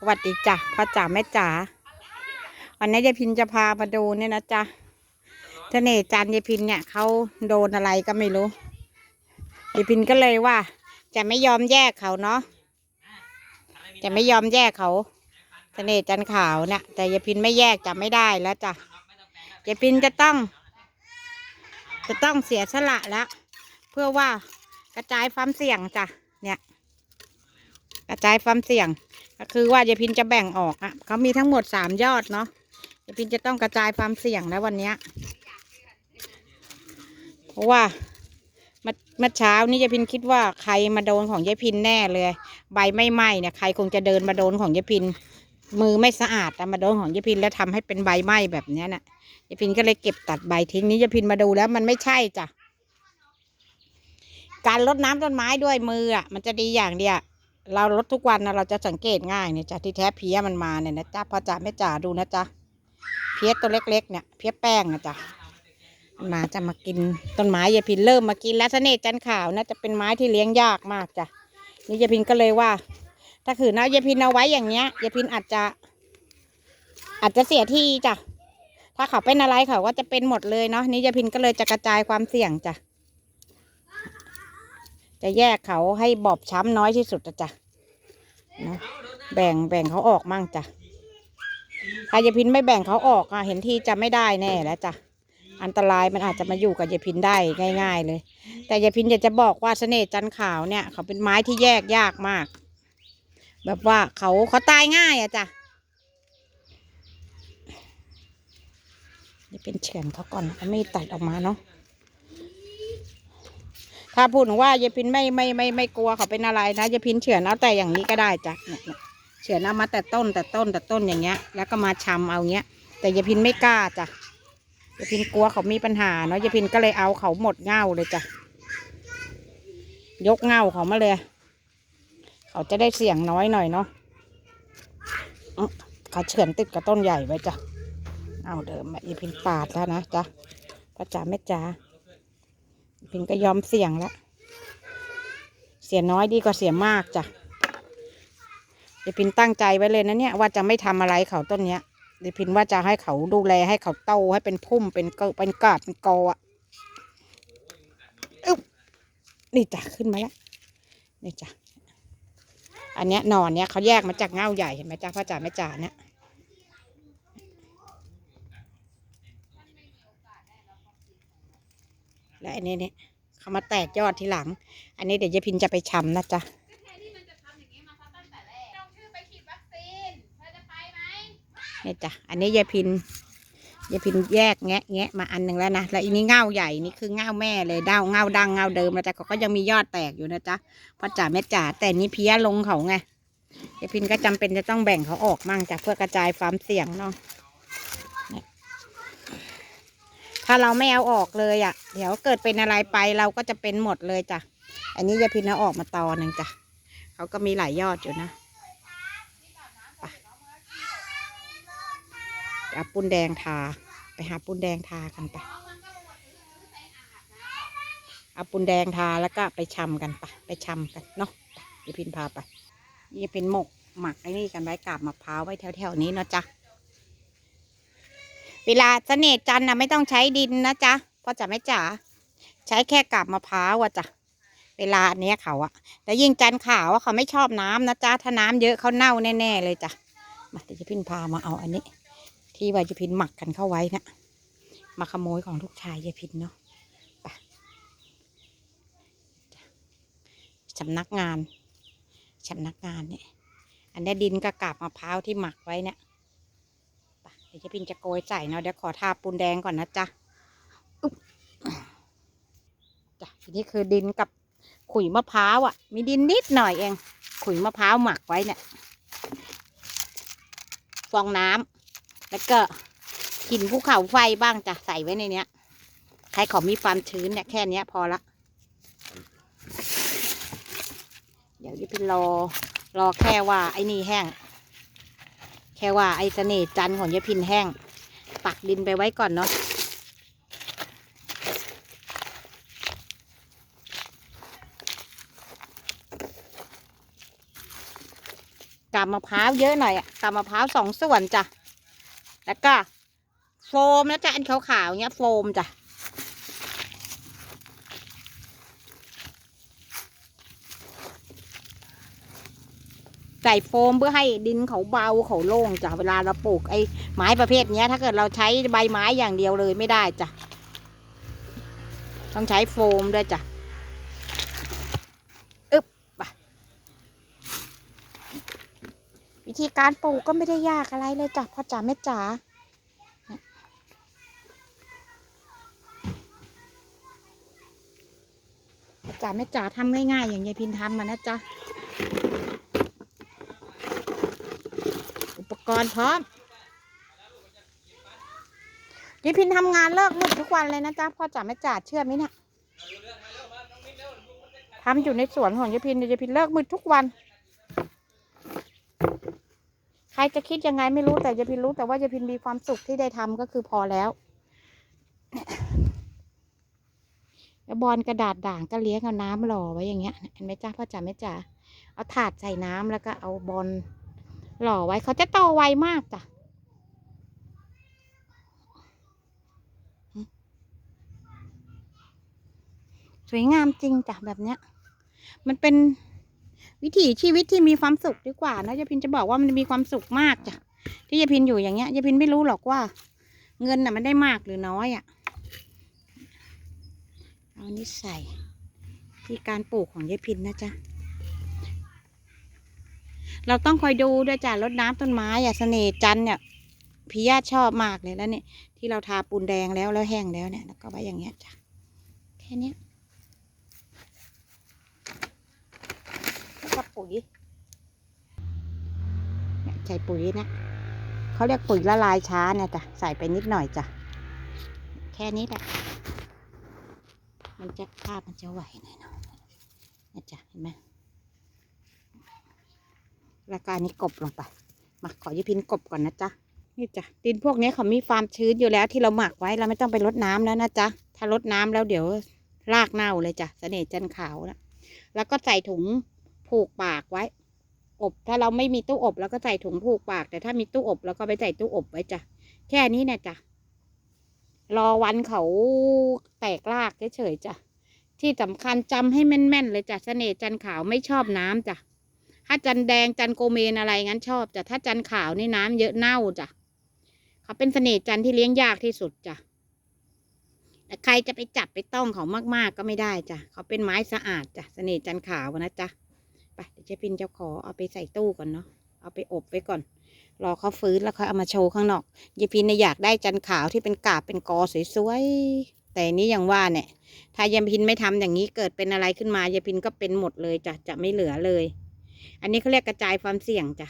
สวัสดีจ้ะพ่อจ๋าแม่จ๋าวันนี้ยายพินจะพามาดูเนี่ยนะจ๊ะเสน่จันยายพินเนี่ยเขาโดนอะไรก็ไม่รู้ยายพินก็เลยว่า จะไม่ยอมแยกเขาเนาะจะไม่ยอมแยกเขาเสน่จันขาวเนี่ยแต่ยายพินไม่แยกจะไม่ได้แล้วจ้ะยายพินจะต้อง จะต้องเสียสละแล้วเพื่อว่ากระจายความเสี่ยงจ้ะเนี่ย กระจายความเสี่ยง ก็คือว่ายายพินจะแบ่งออกอะเขามีทั้งหมดสามยอดเนาะยายพินจะต้องกระจายความเสี่ยงแล้ววันเนี้ยเพราะว่าเมื่อเมื่อเช้านี้ยายพินคิดว่าใครมาโดนของยายพินแน่เลย ใบไม่ไหม้เนี่ยใครคงจะเดินมาโดนของยายพิน มือไม่สะอาดแต่มาโดนของยายพินแล้วทำให้เป็นใบไหม้แบบเนี้ยน่ะยายพินก็เลยเก็บตัดใบทิ้งนี้ยายพินมาดูแล้วมันไม่ใช่จ้ะการรดน้ำต้นไม้ด้วยมืออะมันจะดีอย่างเดียว เราลดทุกวันนะเราจะสังเกตง่ายเนี่ยจ้ะที่แท้เพี้ยมันมาเนี่ยนะจ๊ะพ่อจ๋าแม่จ๋าดูนะจ๊ะเพี้ยตัวเล็กๆเนี่ยเพี้ยแป้งนะจ๊ะมาจะมากินต้นไม้ยายพินเริ่มมากินแล้วเสน่ห์จันขาวนะจะเป็นไม้ที่เลี้ยงยากมากจ้ะนี่ยายพินก็เลยว่า ถ้าขืนเอายายพินเอาไว้อย่างเงี้ยยายพินอาจจะ อาจจะเสียที่จ้ะถ้าเขาเป็นอะไรเขาก็จะเป็นหมดเลยเนาะนี่ยายพินก็เลยจะกระจายความเสี่ยงจ้ะ จะแยกเขาให้บอบช้ำน้อยที่สุดจ้ะนะแบ่งแบ่งเขาออกมั่งจ้ะถ้ายายพินไม่แบ่งเขาออกอะเห็นที่จะไม่ได้แน่แล้วจ้ะอันตรายมันอาจจะมาอยู่กับยายพินได้ง่าย ๆ เลย แต่ยายพินอยากจะบอกว่าเสน่ห์จันขาวเนี่ย เขาเป็นไม้ที่แยกยากมาก แบบว่าเขาเขาตายง่ายอะจ้ะนี่เป็นเฉือนเขาก่อนเขาไม่ตัดออกมาเนาะ ถ้าพูดถึงว่ายายพินไม่ไม่ไม่ไม่กลัวเขาเป็นอะไรนะยายพินเฉือนเอาแต่อย่างนี้ก็ได้จ้ะเฉือนเอามาแต่ต้นแต่ต้นแต่ต้นอย่างเงี้ย แล้วก็มาชำเอาเงี้ย แต่ยายพินไม่กล้าจ้ะยายพินกลัวเขามีปัญหาเนาะยายพินก็เลยเอาเขาหมดเง่าเลยจ้ะยกเง่าเขามาเลย เขาจะได้เสียงน้อยหน่อยเนาะเขาเฉือนติดกับต้นใหญ่ไว้จ้ะเอาเดิมยายพินปาดแล้วนะจ้ะพ่อจ๋าแม่จ๋า พินก็ยอมเสี่ยงแล้ว เสียน้อยดีกว่าเสียมากจ้ะเดี๋ยวพินตั้งใจไว้เลยนะเนี่ยว่าจะไม่ทำอะไรเขาต้นเนี้ยเดี๋ยวพินว่าจะให้เขาดูแลให้เขาโตให้เป็นพุ่มเป็นเกเป็นกาดเป็นกออะอึ๊บนี่จ้ะขึ้นมาแล้วนี่จ้ะอันเนี้ยหนอนเนี้ยเขาแยกมาจากเง่าใหญ่เห็นไหมจ้ะพ่อจ๋าแม่จ๋าเนี่ย และอันนี้เนี่ยเขามาแตกยอดทีหลัง อันนี้เดี๋ยวยายพินจะไปชำนะจ๊ะก็แทนที่มันจะทำอย่างนี้มาซะตั้งแต่แรกต้องชื่อไปฉีดวัคซีนเธอจะไปไหมนี่จ้ะ อันนี้ยายพินยายพินแยกแงะแงะมาอันหนึ่งแล้วนะ แล้วอันนี้เง่าใหญ่นี่คือเง่าแม่เลยเด้าเง่าดังเง่าเดิมนะจ๊ะเขาก็ยังมียอดแตกอยู่นะจ๊ะพ่อจ๋าแม่จ๋าแต่นี่เพี้ยลงเขาไงยายพินก็จำเป็นจะต้องแบ่งเขาออกมั่งจ้ะเพื่อกระจายความเสี่ยงเนาะ ถ้าเราไม่เอาออกเลยอะ เดี๋ยวเกิดเป็นอะไรไปเราก็จะเป็นหมดเลยจ้ะ อันนี้ยาพินเอาออกมาตอหนึ่งจ้ะเขาก็มีหลายยอดอยู่นะไปเอาปูนแดงทา ไปหาปูนแดงทากันไป เอาปูนแดงทาแล้วก็ไปชำกันไปไปชำกันเนาะยาพินพาไปยาพินหมกหมักไอ้นี่กันไว้กาบมะพร้าวไว้แถวๆนี้เนาะจ๊ะ เวลาเสน่ห์จันนะไม่ต้องใช้ดินนะจ๊ะพ่อจ๋าไม่จ๋าใช้แค่กาบมะพร้าวอะจ้ะเวลาอันเนี้ยเขาอะแต่ยิ่งจันขาวอะเขาไม่ชอบน้ำนะจ๊ะถ้าน้ำเยอะเขาเน่าแน่ๆเลยจ้ะมาเดี๋ยวจะพินพามาเอาอันนี้ ที่ว่าจะพินหมักกันเข้าไว้นะมาขโมยของลูกชายยายพินเนาะไปสำนักงานสำนักงานเนี่ยอันนี้ดินกระกาบมะพร้าวที่หมักไว้เนี่ย ดี๋ยวจะพินจะโกยใส่เนาะเดี๋ยวขอทาปูนแดงก่อนนะจ๊ะจ้ะทีนี้คือดินกับขุยมะพร้าวอะ มีดินนิดหน่อยเอง ขุยมะพร้าวหมักไว้เนี่ยฟองน้ำแล้วก็หินภูเขาไฟบ้างจ้ะใส่ไว้ในเนี้ยให้เขามีความชื้นเนี่ยแค่เนี้ยพอละ เดี๋ยวจะเป็นรอรอแค่ว่าไอ้นี่แห้ง แค่ว่าไอ้เสน่ห์จันของยายพินแห้ง ปักดินไปไว้ก่อนเนาะกาบมะพร้าวเยอะหน่อยอะกาบมะพร้าวสองส่วนจ้ะ แล้วก็โฟมนะจ๊ะอันขาวๆเนี้ยโฟมจ้ะ ใส่โฟมเพื่อให้ดินเขาเบาเขาโล่งจ้ะเวลาเราปลูกไอ้ไม้ประเภทเนี้ย ถ้าเกิดเราใช้ใบไม้อย่างเดียวเลยไม่ได้จ้ะต้องใช้โฟมด้วยจ้ะอึ๊บไปวิธีการปลูกก็ไม่ได้ยากอะไรเลยจ้ะพ่อจ๋าแม่จ๋าพ่อจ๋าแม่จ๋าทำง่ายๆ อย่างยายพินทำมานะจ๊ะ อุป กรณ์พร้อมยายพินทำงานเลิกมืดทุกวันเลยนะจ๊ะพ่อจ๋าแม่จ๋าเชื่อไหมเนี่ยทำอยู่ในสวนของยายพินยายพินเลิกมืดทุกวัน ใครจะคิดยังไงไม่รู้แต่ยายพินรู้แต่ว่ายายพินมีความสุขที่ได้ทำก็คือพอแล้วแล้วบอลกระดาษด่างก็เลี้ยงเอาน้ำหล่อไว้อย่างเงี้ยเห็นไหมจ้าพ่อจ๋าแม่จ๋าเอาถาดใส่น้ำแล้วก็เอาบอล หล่อไว้เขาจะโตไวมากจ้ะสวยงามจริงจ้ะแบบเนี้ย มันเป็นวิถีชีวิตที่มีความสุขดีกว่านะยายพินจะบอกว่ามันมีความสุขมากจ้ะที่ยายพินอยู่อย่างเงี้ยยายพินไม่รู้หรอกว่า เงินน่ะมันได้มากหรือน้อยอะ่ะเอานี่ใส่ที่การปลูกของยายพินนะจ๊ะ เราต้องคอยดูด้วยจ้ะรดน้ำต้นไม้อะเสน่ห์จันเนี่ยพี่ญาติชอบมากเลยแล้วเนี่ยที่เราทาปูนแดงแล้วแล้วแห้งแล้วเนี่ยแล้วก็ไว้อย่างเงี้ยจ้ะแค่นี้แล้วก็ปุ๋ยเนี่ยใส่ปุ๋ยนะเขาเรียกปุ๋ยละลายช้าเนี่ยจ้ะใส่ไปนิดหน่อยจ้ะแค่นี้แหละมันจะภาพมันจะไหวหน่อยเนาะนี่ยจ้ะเห็นไหม แล้วก็อันนี้กบลงไป มาขอยิพินกบก่อนนะจ๊ะ นี่จ้ะ ดินพวกนี้เขามีความชื้นอยู่แล้วที่เราหมักไว้เราไม่ต้องไปรดน้ำแล้วนะจ๊ะ ถ้ารดน้ำแล้วเดี๋ยวรากเน่าเลยจ้ะเสน่ห์จันขาวนะแล้วก็ใส่ถุงผูกปากไว้ อบถ้าเราไม่มีตู้อบเราก็ใส่ถุงผูกปาก แต่ถ้ามีตู้อบเราก็ไปใส่ตู้อบไว้จ้ะ แค่นี้นะจ้ะรอวันเขาแตกรากเฉยๆจ้ะ ที่สำคัญจำให้แม่นๆเลยจ้ะเสน่ห์จันขาวไม่ชอบน้ำจ้ะ ถ้าจันแดงจันโกเมนอะไรงั้นชอบจ้ะถ้าจันขาวนี่น้ำเยอะเน่าจ้ะเขาเป็นเสน่ห์จันที่เลี้ยงยากที่สุดจ้ะแต่ใครจะไปจับไปต้องเขามากๆก็ไม่ได้จ้ะเขาเป็นไม้สะอาดจ้ะเสน่ห์จันขาวนะจ๊ะไปเดี๋ยวเจ๊พินจะขอเอาไปใส่ตู้ก่อนเนาะเอาไปอบไว้ก่อน รอเขาฟื้นแล้วค่อยเอามาโชว์ข้างนอกเจ๊พินเนี่ยอยากได้จันขาวที่เป็นกาบเป็นกอสวยๆแต่นี้อย่างว่าเนี่ย ถ้ายายพินไม่ทำอย่างนี้เกิดเป็นอะไรขึ้นมายายพินก็เป็นหมดเลยจ้ะจะไม่เหลือเลย อันนี้เขาเรียกกระจายความเสี่ยงจ้ะ